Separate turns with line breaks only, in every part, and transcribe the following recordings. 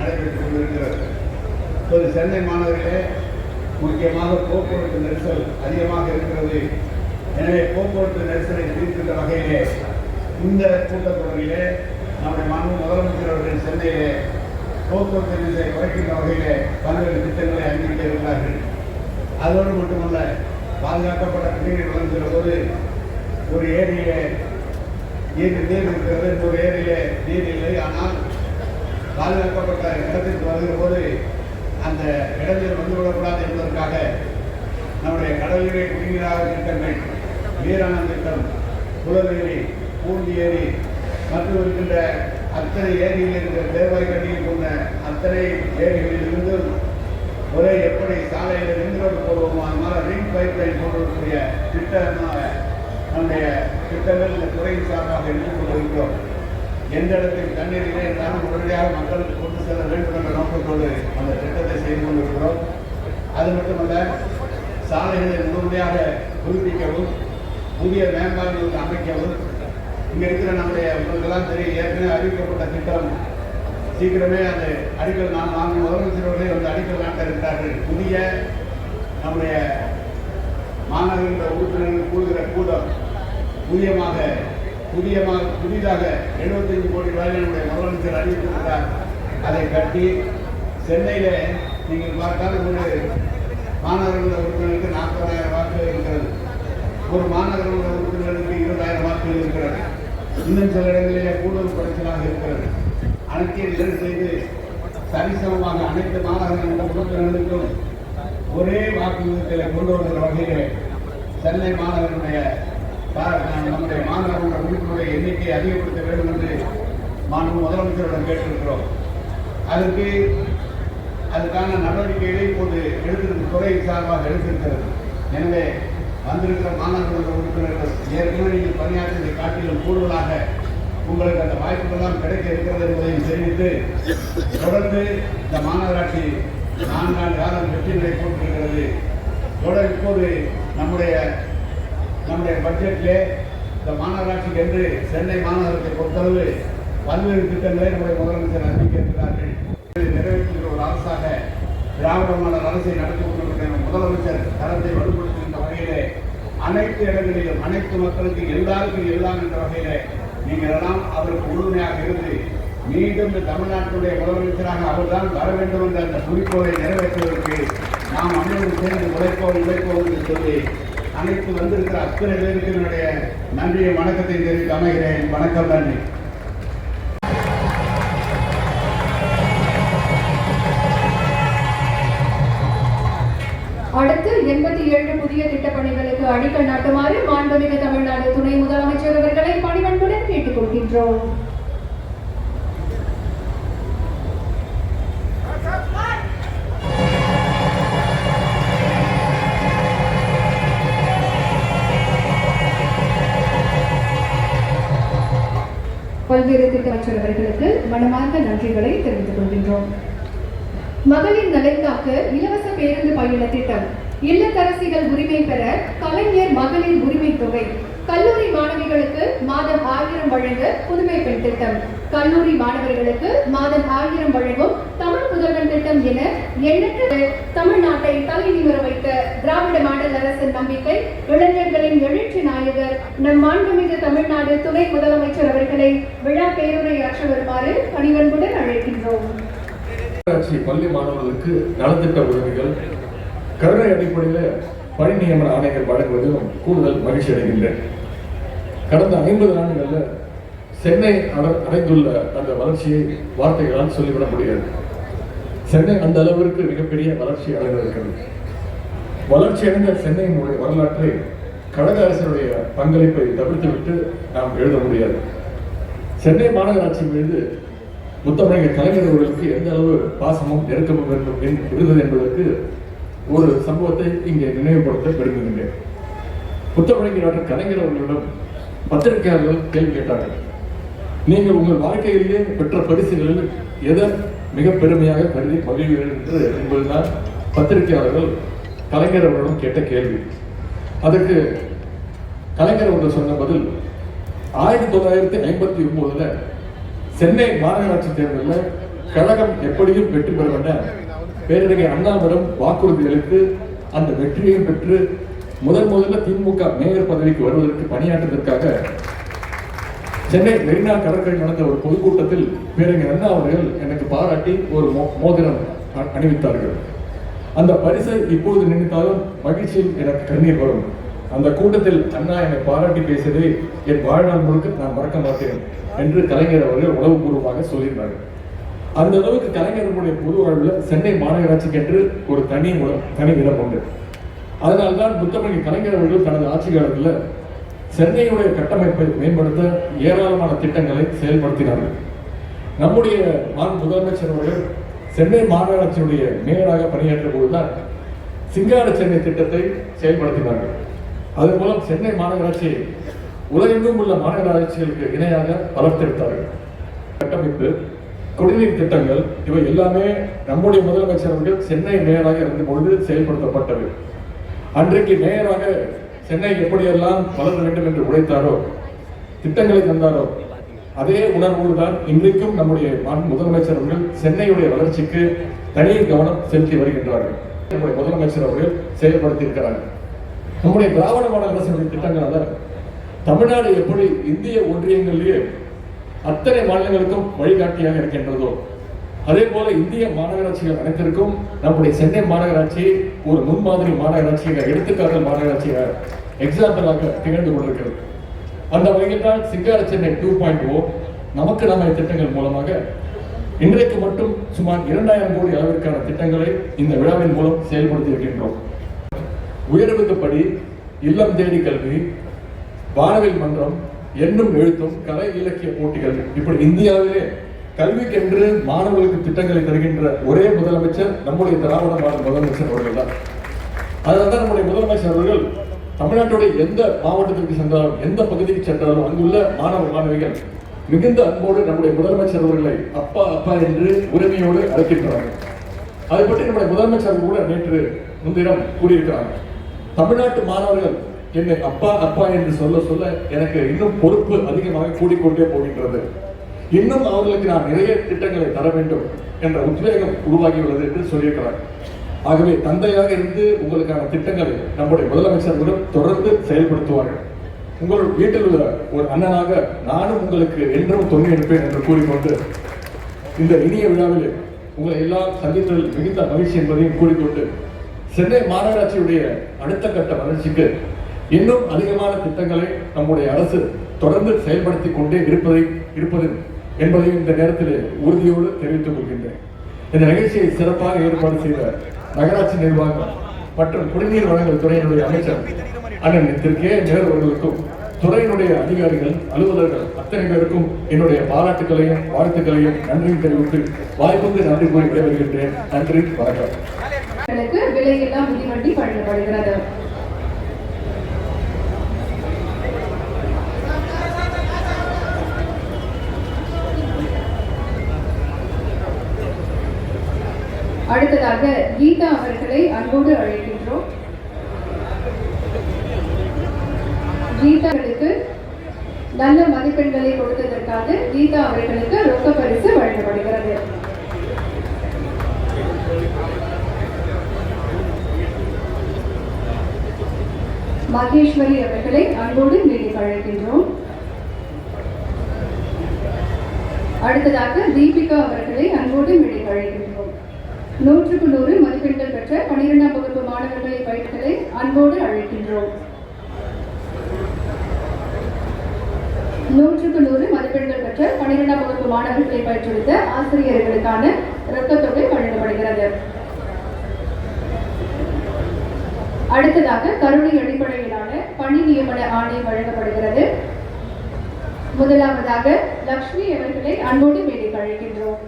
நடைபெற்றுக் கொண்டிருக்கிறது. இப்போது சென்னை மாநகரிலே முக்கியமாக போக்குவரத்து நெரிசல் அதிகமாக இருக்கிறது. எனவே போக்குவரத்து நெரிசலை தீர்க்கின்ற வகையிலே இந்த கூட்டத்தொடரிலே நம்முடைய மாநில முதலமைச்சர் அவர்கள் சென்னையிலே போக்குவரத்து நெரிசலை குறைக்கின்ற வகையிலே பல்வேறு திட்டங்களை அறிவிக்க இருக்கிறார்கள். அதோடு மட்டுமல்ல பாதுகாக்கப்பட்ட குடிநீர் வழங்குகிற போது ஒரு ஏரியிலே நீர் நீர் இருக்கிறது இன்னொரு ஏரியிலே நீர் இல்லை. ஆனால் பாதுகாக்கப்பட்ட இடத்திற்கு வருகிற போது அந்த இடத்தில் வந்துவிடக்கூடாது என்பதற்காக நம்முடைய கடலிலே குடிநீராக திட்டங்கள் வீராணம் திட்டம் குளவேரி பூண்டி ஏரி மற்றும் இருக்கின்ற அத்தனை ஏரியில் இருக்கிற தேவாய் கட்டியில் கொண்ட அத்தனை ஏரிகளிலிருந்து ஒரே எப்படி சாலையில் ரிங் ரோடு போடுவோமோ அது மாதிரி ரிங் பைப் லைன் போடக்கூடிய திட்டமாக நம்முடைய திட்டங்கள் இந்த துறையின் சார்பாக எடுத்துக் கொண்டிருக்கிறோம். எந்த இடத்தில் தண்ணீர் இல்லை என்றாலும் உடனடியாக மக்களுக்கு கொண்டு செல்ல வேண்டும் என்ற நோக்கத்தோடு அந்த திட்டத்தை செய்து கொண்டிருக்கிறோம். அது மட்டுமல்ல சாலைகளை முழுமையாக புதுப்பிக்கவும் புதிய மேம்பாடுகளுக்கு அமைக்கவும். இங்கே இருக்கிற நம்முடைய உங்களுக்கெல்லாம் தெரியும் ஏற்கனவே அறிவிக்கப்பட்ட திட்டம். சீக்கிரமே அந்த அடிக்கல் நான் நான்கு முதலமைச்சர்களே வந்து அடிக்கல் நாட்ட இருக்கிறார்கள். புதிய நம்முடைய மாநகர உறுப்பினர்கள் கூடுகிற கூட்டம் புதியமாக புதிய புதிதாக 75 கோடி ரூபாய் நம்முடைய முதலமைச்சர் அறிவித்திருக்கிறார். அதை கட்டி சென்னையில் நீங்கள் பார்த்தால் ஒரு மாநகர உறுப்பினருக்கு நாற்பதாயிரம் வாக்குகள் இருக்கிறது. ஒரு மாநகர உறுப்பினருக்கு இருபதாயிரம் வாக்குகள் இருக்கிறது. இன்னும் சில இடங்களிலே கூடுதல் குறைச்சலாக இருக்கிறது. அனைத்தையும் சரி செய்து சரிசமமாக அனைத்து மாநகர உறுப்பினர்களுக்கும் ஒரே வாக்கு விகிதத்தை கொண்டு வருகிற வகையிலே சென்னை மாநகரனுடைய நம்முடைய மாநகர உறுப்பினருடைய எண்ணிக்கையை அதிகப்படுத்த வேண்டும் என்று மாண்பு முதலமைச்சரிடம் கேட்டிருக்கிறோம். அதற்கு அதுக்கான நடவடிக்கைகளை இப்போது எடுத்திருக்கும் துறை சார்பாக எடுத்திருக்கிறது. எனவே வந்திருக்கிற மாநகர உறுப்பினர்கள் ஏற்கனவே நீங்கள் பணியாற்றியதை காட்டிலும் கூடுதலாக உங்களுக்கு அந்த வாய்ப்புகள்லாம் கிடைக்க இருக்கிறது என்பதையும் தெரிவித்து தொடர்ந்து இந்த மாநகராட்சி நான்காண்டு காலம் வெற்றிகளை போட்டிருக்கிறது. தொடர் இப்போது நம்முடைய நம்முடைய பட்ஜெட்டிலே இந்த மாநகராட்சிக்கு என்று சென்னை மாநகரத்தை பொறுத்தளவு பல்வேறு திட்டங்களை நம்முடைய முதலமைச்சர் அறிவிக்க நிறைவேற்றுகிற ஒரு அரசாக திராவிட மாடல் அரசை நடத்தி கொண்டிருக்கிற முதலமைச்சர் தரத்தை வலுப்படுத்துகின்ற வகையிலே அனைத்து இடங்களிலும் அனைத்து மக்களுக்கு எல்லாருக்கும் எல்லாம் என்ற வகையிலே நீங்கள் எல்லாம் அவருக்கு உறுதுணையாக இருந்து மீண்டும் இந்த தமிழ்நாட்டுடைய முதலமைச்சராக அவர்தான் வர வேண்டும் என்ற அந்த குறிக்கோளை நிறைவேற்றுவதற்கு நாம் அனைவரும் சேர்ந்து உழைப்போம் உழைப்போம் என்று சொல்லி அனைத்து வந்திருக்கிற அத்தனை பேருக்கு என்னுடைய நன்றியை வணக்கத்தை தெரிவித்து அமைகிறேன் வணக்கம் நன்றி.
அடுத்து எண்பத்தி ஏழு புதிய திட்டப்பணிகளுக்கு அடிக்கல் நாட்டுமாறு மாண்புமிகு தமிழ்நாடு துணை முதலமைச்சர் அவர்களை பணிவன்புடன் கேட்டுக்கொள்கின்றோம். பல்வேறு திட்ட அமைச்சர் அவர்களுக்கு மனமார்ந்த நன்றிகளை தெரிவித்துக் கொள்கின்றோம். மகளிர் நலன் காக்க இலவச பேருந்து பயண திட்டம். இல்லத்தரசிகள் உரிமை பெற கலைஞர் மகளிர் உரிமை தொகை. கல்லூரி மாணவிகளுக்கு மாதம் ஆயிரம் வழங்க புதுமை பெண் திட்டம். கல்லூரி மாணவர்களுக்கு மாதம் ஆயிரம் வழங்கும் தமிழ் புதல்வன் திட்டம் என எண்ணற்ற தமிழ்நாட்டை தலை நிமிர வைத்த திராவிட மாடல் அரசின் நம்பிக்கை இளைஞர்களின் எழுச்சி நாயகர் நம் மாண்புமிகு தமிழ்நாடு துணை முதலமைச்சர் அவர்களை விழா பேருரையாற்ற வருமாறு பணிவன்புடன் அழைக்கின்றோம்.
பள்ளி மாணவர்களுக்கு நலத்திட்ட உதவிகள் கருணை அடிப்படையில் பணி நியமன ஆணைகள் வழங்குவதிலும் கூடுதல் மகிழ்ச்சி அடைகின்றேன். கடந்த ஐம்பது ஆண்டுகளில் சென்னை அட- அடைந்துள்ள அந்த வளர்ச்சியை வார்த்தைகளால் சொல்லிவிட முடியாது. சென்னை அந்த அளவிற்கு மிகப்பெரிய வளர்ச்சி அடைந்திருக்கிறது. வளர்ச்சி அடைந்த சென்னையினுடைய வரலாற்றை கழக அரசினுடைய பங்களிப்பை தவிர்த்துவிட்டு நாம் எழுத முடியாது. சென்னை மாநகராட்சி மீது முத்தமிழக கலைஞர் அவர்களுக்கு எந்த அளவு பாசமும் நெருக்கமும் வேண்டும் இருந்தது என்பதற்கு ஒரு சம்பவத்தை இங்கே நினைவுபடுத்த விரும்புகின்றேன். முத்தமிழக கலைஞர் அவர்களிடம் பத்திரிகையாளர்கள் கேள்வி கேட்டார்கள். நீங்கள் உங்கள் வாழ்க்கையிலேயே பெற்ற பரிசுகளில் எதை மிக பெருமையாக கருதி மகிழ்வீர்கள் என்று என்பதுதான் பத்திரிகையாளர்கள் கலைஞர் அவர்களிடம் கேட்ட கேள்வி. அதற்கு கலைஞர் அவர்கள் சொன்ன பதில் ஆயிரத்தி தொள்ளாயிரத்தி ஐம்பத்தி ஒன்பதுல சென்னை மாநகராட்சி தேர்தலில் கழகம் எப்படியும் வெற்றி பெறும் என பேரறிஞர் அண்ணாவிடம் வாக்குறுதி அளித்து அந்த வெற்றியையும் பெற்று முதன் முதல்ல திமுக மேயர் பதவிக்கு வருவதற்கு பணியாற்றுவதற்காக சென்னை மெரினா கடற்கரை நடந்த ஒரு பொதுக்கூட்டத்தில் பேரறிஞர் அண்ணா அவர்கள் எனக்கு பாராட்டி ஒரு மோ- மோதிரம் அ- அணிவித்தார்கள். அந்த பரிசை இப்பொழுது நினைத்தாலும் மகிழ்ச்சியில் எனக்கு கண்ணீர் வரும். அந்த கூட்டத்தில் அண்ணா என்னை பாராட்டி பேசியதை என் வாழ்நாள் முழுக்க நான் மறக்க மாட்டேன் என்று கலைஞர் அவர்கள் உளவுபூர்வமாக சொல்லியிருந்தார்கள் அந்த அளவுக்கு கலைஞர்களுடைய பொது வாழ்வில் சென்னை மாநகராட்சிக்கு என்று ஒரு தனி உடம் தனி இடம் உண்டு. அதனால்தான் முத்தமிழ் கலைஞர் அவர்கள் தனது ஆட்சி காலத்தில் சென்னையுடைய கட்டமைப்பை மேம்படுத்த ஏராளமான திட்டங்களை செயல்படுத்தினார்கள். நம்முடைய மாண் முதலமைச்சர் அவர்கள் சென்னை மாநகராட்சியுடைய மேயராக பணியாற்றும் போதுதான் சிங்கார சென்னை திட்டத்தை செயல்படுத்தினார்கள். அதன் மூலம் சென்னை மாநகராட்சியை உலகெங்கும் உள்ள மாநகராட்சிகளுக்கு இணையாக வளர்த்தெடுத்தார்கள். கட்டமைப்பு குடிநீர் திட்டங்கள் இவை எல்லாமே நம்முடைய முதலமைச்சர் அவர்கள் சென்னை மேயராக இருந்த பொழுது செயல்படுத்தப்பட்டவை. அன்றைக்கு மேயராக சென்னை எப்படியெல்லாம் வளர வேண்டும் என்று உழைத்தாரோ திட்டங்களை தந்தாரோ அதே உணர்வோடு தான் இன்றைக்கும் நம்முடைய முதலமைச்சர் அவர்கள் சென்னையுடைய வளர்ச்சிக்கு தனி கவனம் செலுத்தி வருகின்றார்கள். நம்முடைய முதலமைச்சர் அவர்கள் செயல்படுத்தி இருக்கிறார்கள். நம்முடைய திராவிட மாடல் அரசுடைய திட்டங்களால தமிழ்நாடு எப்படி இந்திய ஒன்றியங்களிலேயே அத்தனை மாநிலங்களுக்கும் வழிகாட்டியாக இருக்கின்றதோ அதே போல இந்திய மாநகராட்சிகள் அனைத்திற்கும் நம்முடைய சென்னை மாநகராட்சி ஒரு முன்மாதிரி மாநகராட்சியாக எடுத்துக்காட்டு மாநகராட்சியாக எக்ஸாம்பிளாக திகழ்ந்து கொண்டிருக்கிறது. அந்த வகையில் தான் சிங்கார சென்னை டூ பாயிண்ட் ஓ நமக்கு நம்ம திட்டங்கள் மூலமாக இன்றைக்கு மட்டும் சுமார் இரண்டாயிரம் கோடி அளவிற்கான திட்டங்களை இந்த விழாவின் மூலம் செயல்படுத்தி இருக்கின்றோம் உயர்வுக்குப்படி இல்லம் தேடி கல்வி வானவில் மன்றம் என்னும் எழுத்தும் கலை இலக்கிய போட்டிகள். இப்படி இந்தியாவிலே கல்விக்கென்று மாணவர்களுக்கு திட்டங்களை தருகின்ற ஒரே முதலமைச்சர் நம்முடைய திராவிட மாநில முதலமைச்சர் அவர்கள் தான். அதனால்தான் நம்முடைய முதலமைச்சர் அவர்கள் தமிழ்நாட்டுடைய எந்த மாவட்டத்திற்கு சென்றாலும் எந்த பகுதிக்கு சென்றாலும் அங்குள்ள மாணவ மாணவிகள் மிகுந்த அன்போடு நம்முடைய முதலமைச்சர் அவர்களை அப்பா அப்பா என்று உரிமையோடு அழைக்கின்றார்கள். அதை பற்றி நம்முடைய முதலமைச்சர் கூட நேற்று முன்தினம் கூறியிருக்கிறாங்க. தமிழ்நாட்டு மாணவர்கள் என்னை அப்பா அப்பா என்று சொல்ல சொல்ல எனக்கு இன்னும் பொறுப்பு அதிகமாக கூடிக்கொண்டே போகின்றது. இன்னும் அவர்களுக்கு நான் நிறைய திட்டங்களை தர வேண்டும் என்ற உத்வேகம் உருவாகியுள்ளது என்று சொல்லியிருக்கிறார். ஆகவே தந்தையாக இருந்து உங்களுக்கான திட்டங்களை நம்முடைய முதலமைச்சர்களும் தொடர்ந்து செயல்படுத்துவார்கள். உங்கள் வீட்டில் உள்ள ஒரு அண்ணனாக நானும் உங்களுக்கு என்றும் துணை இருப்பேன் என்று கூறிக்கொண்டு இந்த இனிய விழாவில் உங்களை எல்லாம் சந்தித்ததில் மிகுந்த மகிழ்ச்சி என்பதையும் கூறிக்கொண்டு சென்னை மாநகராட்சியுடைய அடுத்த கட்ட வளர்ச்சிக்கு இன்னும் அதிகமான திட்டங்களை நம்முடைய அரசு தொடர்ந்து செயல்படுத்தி கொண்டே இருப்பதை இருப்பது என்பதையும் இந்த நேரத்தில் உறுதியோடு தெரிவித்துக் கொள்கின்றேன். இந்த நிகழ்ச்சியை சிறப்பாக ஏற்பாடு செய்த நகராட்சி நிர்வாகம் மற்றும் குடிநீர் வழங்கல் துறையினுடைய அமைச்சர் அண்ணன் திரு கே நேரு அவர்களுக்கும் துறையினுடைய அதிகாரிகள் அலுவலர்கள் அத்தனை பேருக்கும் என்னுடைய பாராட்டுகளையும் வாழ்த்துக்களையும் நன்றியும் தெரிவித்து வாய்ப்புக்கு நன்றி கூறி விடைபெறுகின்றேன். நன்றி வணக்கம்.
விலையெல்லாம் மிதிவண்டி அடுத்ததாக கீதா அவர்களை அன்போடு அழைக்கின்றோம். கீதாவுக்கு நல்ல மதிப்பெண்களை கொடுத்ததற்காக கீதா அவர்களுக்கு ரொக்க பரிசு வழங்கப்படுகிறது. மகேஸ்வரி அவர்களை அன்போடு நினைவு அழைக்கின்றோம். அடுத்ததாக தீபிகா அவர்களை அன்போடு நினைவு அழைக்கின்றோம். நூற்றுக்கு நூறு மதிப்பெண்கள் பெற்ற பனிரெண்டாம் வகுப்பு மாணவர்களை பயிர்களை அன்போடு அழைக்கின்றோம். நூற்றுக்கு நூறு மதிப்பெண்கள் பெற்ற பனிரெண்டாம் வகுப்பு மாணவர்களை பயிற்றுவித்த ஆசிரியர்களுக்கான ரொக்கத்தொகை வழங்கப்படுகிறது. அடுத்ததாக கருணை அடிப்படையிலான பணி நியமன ஆணை வழங்கப்படுகிறது. முதலாவதாக லக்ஷ்மி அவர்களை அன்போடு மேடைக்கு அழைக்கின்றோம்.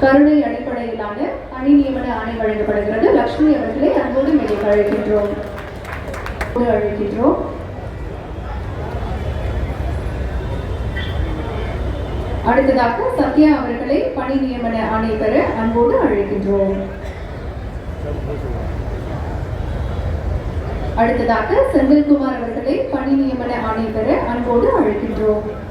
கருணை அடிப்படையிலான பணி நியமன ஆணை வழங்கப்படுகிறது. லக்ஷ்மி அவர்களை அன்போடு மேலே அழைக்கின்றோம். அழைக்கின்றோம். அடுத்ததாக சத்யா அவர்களை பணி நியமன ஆணை பெற அன்போடு அழைக்கின்றோம். அடுத்ததாக செந்தில்குமார் அவர்களை பணி நியமன ஆணை பெற அன்போடு அழைக்கின்றோம்.